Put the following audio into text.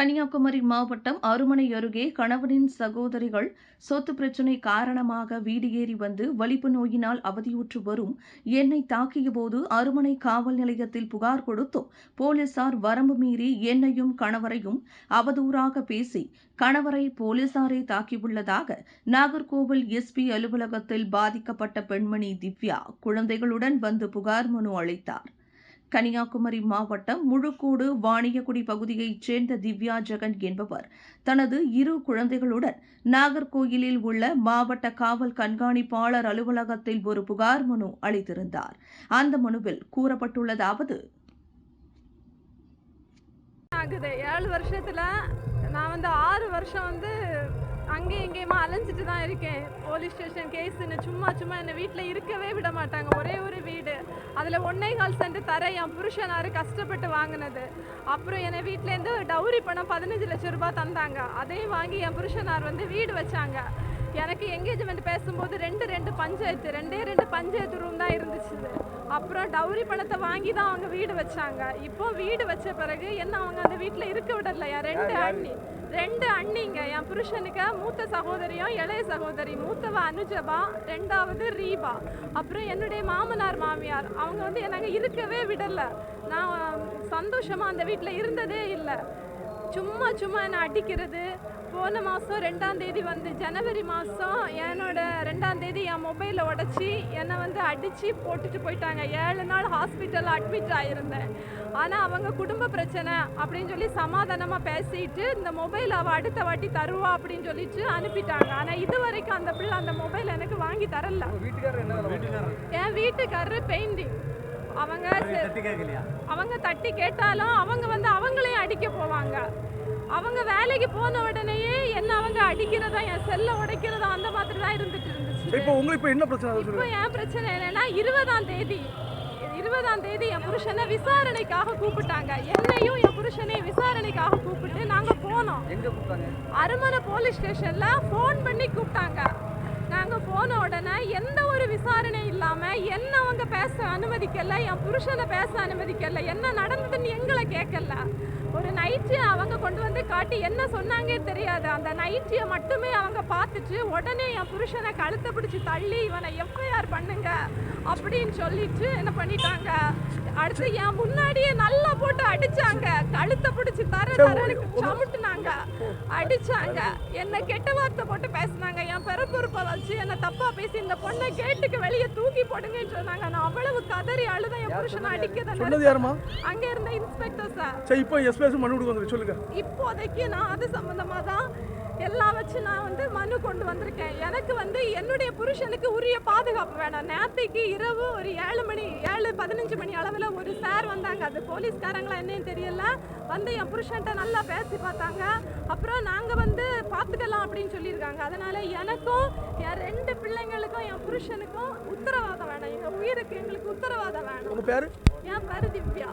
கன்னியாகுமரி மாவட்டம் அருமனை அருகே கணவனின் சகோதரிகள் சொத்து பிரச்சினை காரணமாக வீடு ஏறி வந்து வலிப்பு நோயினால் அவதியுற்று வரும். என்னை தாக்கியபோது அருமனை காவல் நிலையத்தில் புகார் கொடுத்தும் போலீசார் வரம்பு மீறி என்னையும் கணவரையும் அவதூறாக பேசி கணவரை போலீசாரே தாக்கியுள்ளதாக நாகர்கோவில் எஸ்பி அலுவலகத்தில் பாதிக்கப்பட்ட பெண்மணி திவ்யா குழந்தைகளுடன் வந்து புகார் மனு அளித்தார். கன்னியாகுமரி மாவட்டம் முழுக்கூடு வாணியகுடி பகுதியைச் சேர்ந்த திவ்யா ஜெகன் என்பவர் தனது இரு குழந்தைகளுடன் நாகர்கோயிலில் உள்ள மாவட்ட காவல் கண்காணிப்பாளர் அலுவலகத்தில் ஒரு புகார் மனு அளித்திருந்தார். அந்த மனுவில் கூறப்பட்டுள்ளதாவது ஆகுது. ஏழு வருஷத்துல நான் வந்து ஆறு வருஷம் வந்து அங்கேயும் இங்கேயுமா அலைஞ்சிட்டு தான் இருக்கேன். போலீஸ் ஸ்டேஷன் கேஸுன்னு சும்மா சும்மா என்னை வீட்டில் இருக்கவே விட மாட்டாங்க. ஒரே ஒரு வீடு. அதில் ஒன்னே கால் சென்ட் தர என் புருஷனார் கஷ்டப்பட்டு வாங்கினது. அப்புறம் என்னை வீட்டிலேருந்து டவுரி பணம் பதினஞ்சு லட்சம் ரூபாய் தந்தாங்க. அதையும் வாங்கி என் புருஷனார் வந்து வீடு வச்சாங்க. எனக்கு என்கேஜ்மெண்ட் பேசும்போது ரெண்டு ரெண்டு பஞ்சாயத்து ரெண்டே ரெண்டு பஞ்சாயத்து ரூம் தான் இருந்துச்சு. அப்புறம் டவுரி பணத்தை வாங்கி தான் அவங்க வீடு வச்சாங்க. இப்போ வீடு வச்ச பிறகு என்ன அவங்க அந்த வீட்டில் இருக்க விடலையா ரெண்டு அண்ணி ரெண்டு அண்ணிங்க. என் புருஷனுக்கு மூத்த சகோதரியும் இளைய சகோதரி மூத்தவ அனுஜபா ரெண்டாவது ரீபா. அப்புறம் என்னுடைய மாமனார் மாமியார். அவங்க வந்து எனக்கு இருக்கவே விடலை. நான் சந்தோஷமா அந்த வீட்டில் இருந்ததே இல்லை. சும்மா சும்மா என்னை அடிக்கிறது. போன மாதம் ரெண்டாம் தேதி வந்து ஜனவரி மாதம் என்னோட ரெண்டாம் தேதி என் மொபைலை உடச்சி என்னை வந்து அடித்து போட்டுட்டு போயிட்டாங்க. ஏழு நாள் ஹாஸ்பிட்டலில் அட்மிட் ஆகியிருந்தேன் ஆனால் அவங்க குடும்ப பிரச்சனை அப்படின்னு சொல்லி சமாதானமாக பேசிட்டு இந்த மொபைல் அவள் அடுத்த வாட்டி தருவா அப்படின்னு சொல்லிட்டு அனுப்பிட்டாங்க. ஆனால் இது வரைக்கும் அந்த பிள்ளை அந்த மொபைல் எனக்கு வாங்கி தரல? என் வீட்டுக்காரரு பெயிண்டிங். அவங்க அவங்க தட்டி கேட்டாலும் அவங்க வந்து அவங்களையும் அடிக்க போவாங்க. அவங்க வேலைக்கு போன உடனேயே என்ன அவங்க அடிக்கிறதா என் செல்ல உடைக்கிறதா அந்த மாதிரி தான் இருந்துட்டு இருந்துச்சு. இப்போ உங்களுக்கு இப்போ என்ன பிரச்சனை? இப்போ என் பிரச்சனை என்னன்னா இருபதாம் தேதி இருபதாம் தேதி என் புருஷனை விசாரணைக்காக கூப்பிட்டாங்க. என்னையும் என் புருஷனையும் விசாரணைக்காக கூப்பிட்டு நாங்க போனோம். அருமனை போலீஸ் ஸ்டேஷன்ல ஃபோன் பண்ணி கூப்பிட்டாங்க. நாங்க போன உடனே எந்த ஒரு விசாரணை இல்லாம என்ன அவங்க பேச அனுமதிக்கல என் புருஷனை பேச அனுமதிக்கல என்ன நடந்ததுன்னு எங்களை கேட்கல. ஒரு நைட்டு அவங்க கொண்டு வந்து காட்டி என்ன சொன்னாங்கே தெரியாது. அந்த நைட்டியை மட்டுமே அவங்க பார்த்துட்டு உடனே என் புருஷனை கழுத்தை பிடிச்சி தள்ளி இவனை எஃப்ஐஆர் பண்ணுங்க அப்படின்னு சொல்லிட்டு என்ன பண்ணிட்டாங்க. அடுத்து என் முன்னாடியே நல்லா போட்டு அடிச்சாங்க. கழுத்தை பிடிச்சி தர தரன்னு சமுட்டுனாங்க. அடிச்சாங்க. என்ன கெட்ட வார்த்தை போட்டு பேசினாங்க. என் பிறப்புறுப்பை வச்சு என்ன தப்பா பேசி இந்த பொண்ணை கேட்டுக்கு வெளியே தூக்கி போடுங்கன்னு சொன்னாங்க. நான் அவ்வளவு கதறி அழுத புருஷனை சொன்னது அடிக்கதான் யாருமா? அங்க இருந்த இன்ஸ்பெக்டர் சார் சரி இப்போ எஸ்பிஎஸ் மனு கொடுக்க வந்து சொல்லுங்க. இப்போதைக்கு நான் அது சம்மந்தமாக தான் எல்லாம் வச்சு நான் வந்து மனு கொண்டு வந்திருக்கேன். எனக்கு வந்து என்னுடைய புருஷனுக்கு உரிய பாதுகாப்பு வேணும். நேத்தைக்கு இரவு ஒரு ஏழு மணி ஏழு பதினஞ்சு மணி அளவில் ஒரு சார் வந்தாங்க. அது போலீஸ்காரங்களா என்னன்னு தெரியல. வந்து என் புருஷன்ட்ட நல்லா பேசி பார்த்தாங்க. அப்புறம் நாங்கள் வந்து பார்த்துக்கலாம் அப்படின்னு சொல்லியிருக்காங்க. அதனால எனக்கும் என் ரெண்டு பிள்ளைங்களுக்கும் என் புருஷனுக்கும் உத்தரவாதம் வேணும். எங்கள் உயிருக்கு எங்களுக்கு உத்தரவாதம் வேணும். என் பேரு திவ்யா.